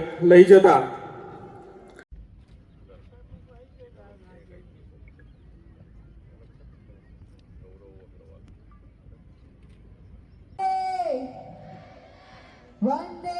આગળ લઈ જતા વંદે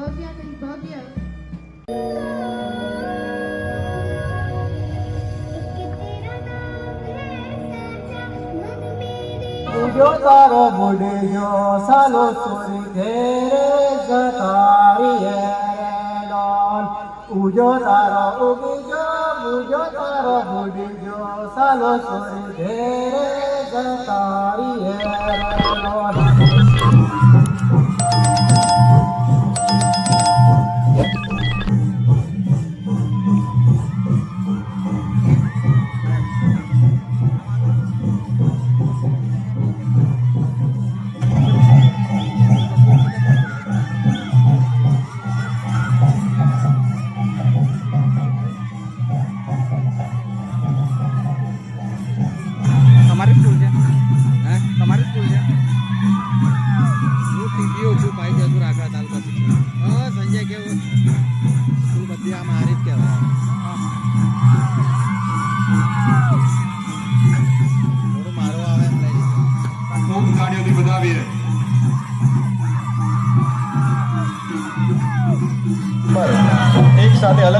ભવ્યાથી ભવ્ય. ઉજો તારો બુડ્યો સાલો સુરી ઘેરે જતારી લોન ઉજો તારો ઉગજો ઉજો તારો બુડ્યો સાલો સુરી ઘેરે જતારી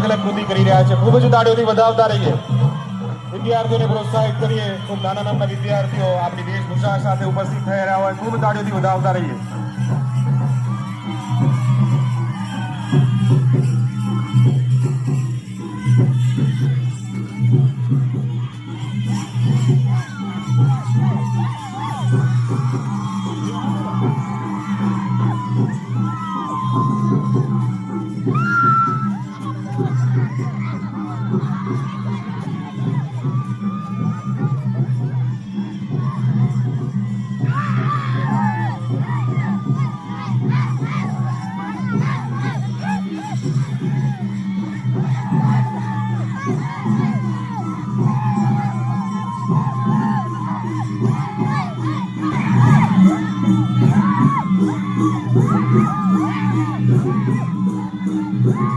અલગ કૃતિ કરી રહ્યા છે. ખૂબ જ તાળીઓથી વધાવતા રહીએ. વિદ્યાર્થીઓને પ્રોત્સાહિત કરીએ. ખૂબ નાના નાના વિદ્યાર્થીઓ આપણી વેશભૂષા સાથે ઉપસ્થિત થઈ રહ્યા હોય. ખૂબ તાળીઓથી વધાવતા રહીએ.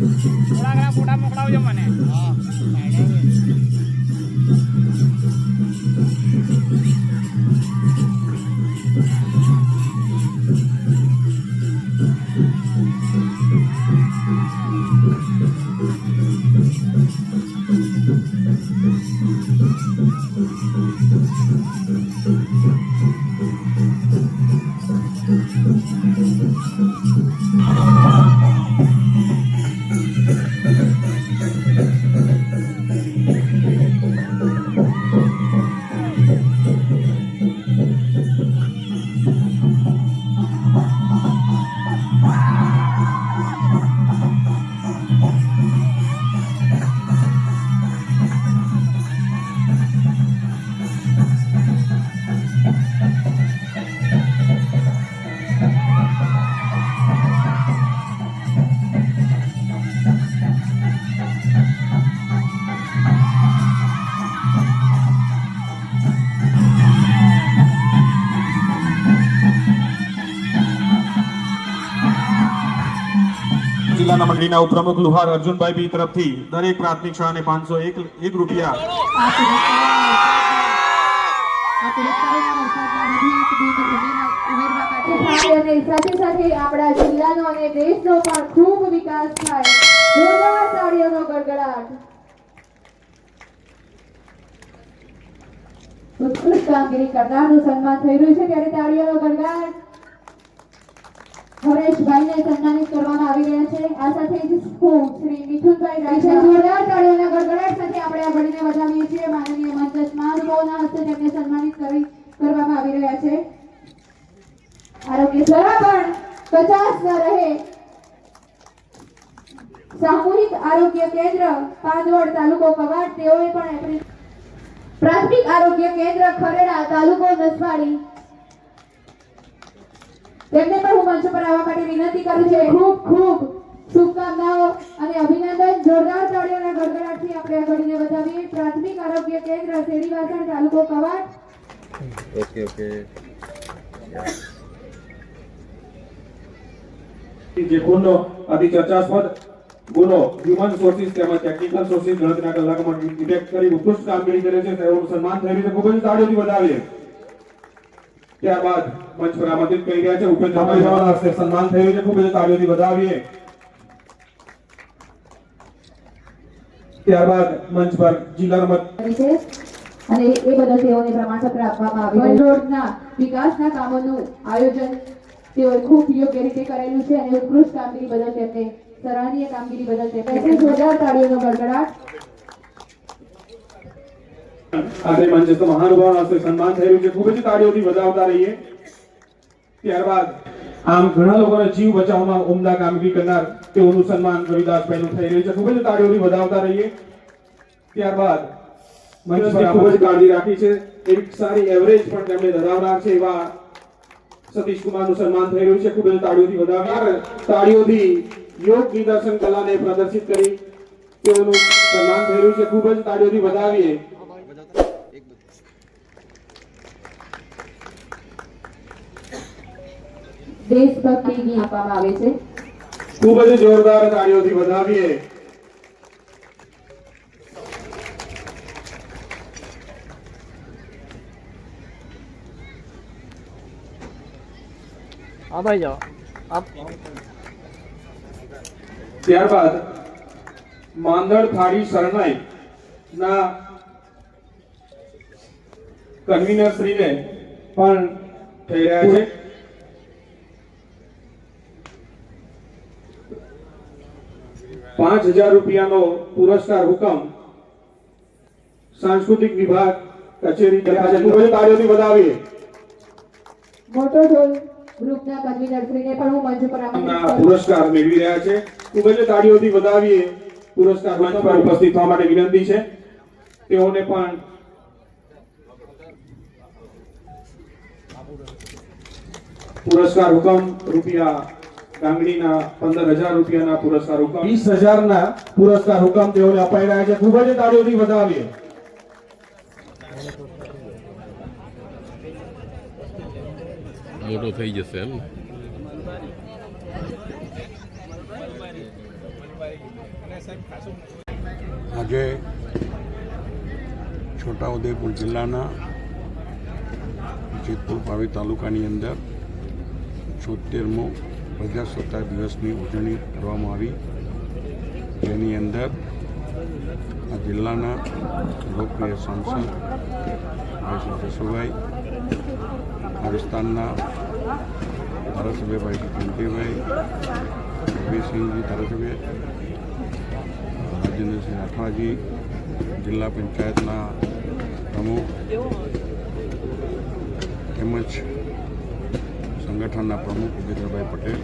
થોડા ઘણા ફોટા મોકલાવજો મને હા સંચાલન મંડળીના ઉપપ્રમુખ લુહાર અર્જુનભાઈ બી તરફથી દરેક પ્રાથમિક શાળાને પાંચસો એક એક રૂપિયા. સાથે સાથે આપણા જિલ્લાનો અને દેશનો પણ ખૂબ વિકાસ થાય. જોરદાર તાળીઓનો ગડગડાટ. ઉત્કૃષ્ટ કામગીરી કરનારનું સન્માન થઈ રહ્યું છે ત્યારે તાળીઓનો ગડગડાટ. હરેશભાઈને સન્માનિત કરવામાં આવી રહ્યા છે. આ સાથે જ હું શ્રી મિથુનભાઈ રાજા જોરદાર તાળીઓના ગડગડાટ સાથે આપણે આ ઘડીને વધાવીએ છીએ. માનનીય મંચ મહાનુભાવોના હસ્તે તેમને સન્માનિત કરી કરવામાં આવી રહ્યા છે. આરોગ્ય જરા પણ પચાસ ન રહે. સામૂહિક આરોગ્ય કેન્દ્ર પાંદવડ તાલુકો કવાડ, તેઓએ પણ પ્રાથમિક આરોગ્ય કેન્દ્ર ખરેડા તાલુકો નસવાડી તેમને પણ હું મંચ પર આવવા માટે વિનંતી કરું છું. ખૂબ ખૂબ શુભકામનાઓ અને અભિનંદન. જોરદાર તાળીઓના ગડગડાટથી આપણે આગળને વધાવીએ. પ્રાથમિક આરોગ્ય કેન્દ્ર શેરીવાસણ તાલુકો કવાડ. ઓકે ઓકે જે ગુનો અતિ ચર્ચાસ્પદ ગુનો હ્યુમન સોર્સિસ તેમજ ટેકનિકલ સોર્સિસ ગણતરીના કલાકમાં ડિટેક્ટ કરી ઉત્કૃષ્ટ કામગીરી કરે છે. તેઓનું સન્માન થઈ રહ્યું છે. ખૂબ જ તાળીઓથી વધાવીએ. ત્યારબાદ મંચ પર આમંત્રિત કરી રહ્યા છે. ઉપેન્દ્રભાઈ સન્માન થયું છે. ખૂબ જ તાળીઓથી વધાવીએ. ત્યારબાદ મંચ પર જિલ્લા રમત અને એ બદલ તેઓને પ્રમાણપત્ર આપવામાં આવ્યું. રોડના વિકાસના કામોનું આયોજન તેઓએ ખૂબ યોગ્ય રીતે કરેલું છે અને ઉત્કૃષ્ટ કામગીરી બદલ તેમને સરાહનીય કામગીરી બદલ તેમને જોરદાર તાળીઓનો ગડગડાટ. આજે મંચસ્થ મહાનુભાવ હસ્તે સન્માન થઈ રહ્યું છે. ખૂબ જ તાળીઓથી વધાવતા રહીએ. ત્યારબાદ આમ ઘણા લોકોના જીવ બચાવવામાં ઉમદા કામગીરી કરનાર તેઓનું સન્માન રવિદાસભાઈનું થઈ રહ્યું છે. ખૂબ જ તાળીઓથી વધાવતા રહીએ. ત્યારબાદ મંચ ખૂબ જ કાળજી રાખી છે. એક સારી એવરેજ પણ તેમણે ધરાવનાર છે એવા સતીશ કુમારનું સન્માન થઈ રહ્યું છે. ખૂબ જ તાળીઓથી વધાવનાર તાળીઓથી યોગ નિદર્શન કલાને પ્રદર્શિત કરી તેઓનું સન્માન થઈ રહ્યું છે. ખૂબ જ તાળીઓથી વધાવીએ દેશભક્તિ ગીત આપવામાં આવે છે. ખૂબ જ જોરદાર તાળીઓથી વધાવીએ. ત્યારબાદ માંદળ થાળી શરણાઈ ના કન્વીનર શ્રીને પણ થઈ રહ્યા છે પાંચ હજાર રૂપિયાનો પુરસ્કાર હુકમ સાંસ્કૃતિક વિભાગ કચેરી તાળીઓથી વધાવીએ. મોટો ઢોલ ગ્રુપના કન્વીનર શ્રીને પણ હું મંચ પર આમંત્રિત ના કરું છું. પુરસ્કાર મેળવી રહ્યા છે. ખૂબ જ તાળીઓથી વધાવીએ પુરસ્કાર મંચ પર ઉપસ્થિત થવા માટે વિનંતી છે. તેઓને પણ પુરસ્કાર હુકમ રૂપિયા ગાંગડીના પંદર હજાર રૂપિયાના પુરસ્કાર હુકમ. વીસ હજારના પુરસ્કાર હુકમ તેઓને અપાઈ રહ્યા છે. ખૂબ જ તાળીઓથી વધાવીએ. મોટો થઈ જશે એમ આજે છોટાઉદેપુર જિલ્લાના જેતપુર પાવી તાલુકાની અંદર છોતેરમો પ્રજાસત્તાક દિવસની ઉજવણી કરવામાં આવી. જેની અંદર આ જિલ્લાના લોકપ્રિય સાંસદ જસુભાઈ, આ વિસ્તારના ધારાસભ્ય ભાઈ શ્રી કુંતીભાઈ રવિસિંહજી ધારાસભ્ય, રાજેન્દ્રસિંહ રાઠવાજી, જિલ્લા પંચાયતના પ્રમુખ, તેમજ સંગઠનના પ્રમુખ ઉગેન્દ્રભાઈ પટેલ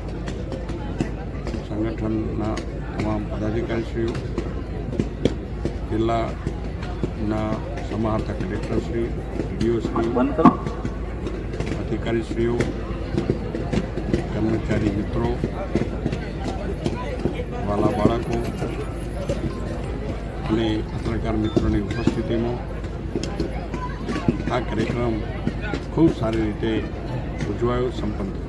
સંગઠનના તમામ પદાધિકારીશ્રીઓ જિલ્લાના સમાહર્તા કલેક્ટરશ્રી ડીઓશ્રી અધિકારીશ્રીઓ કર્મચારી મિત્રો વાલા બાળકો અને પત્રકાર મિત્રોની ઉપસ્થિતિમાં આ કાર્યક્રમ ખૂબ સારી રીતે ઉજવાયો સંપન્ન થયો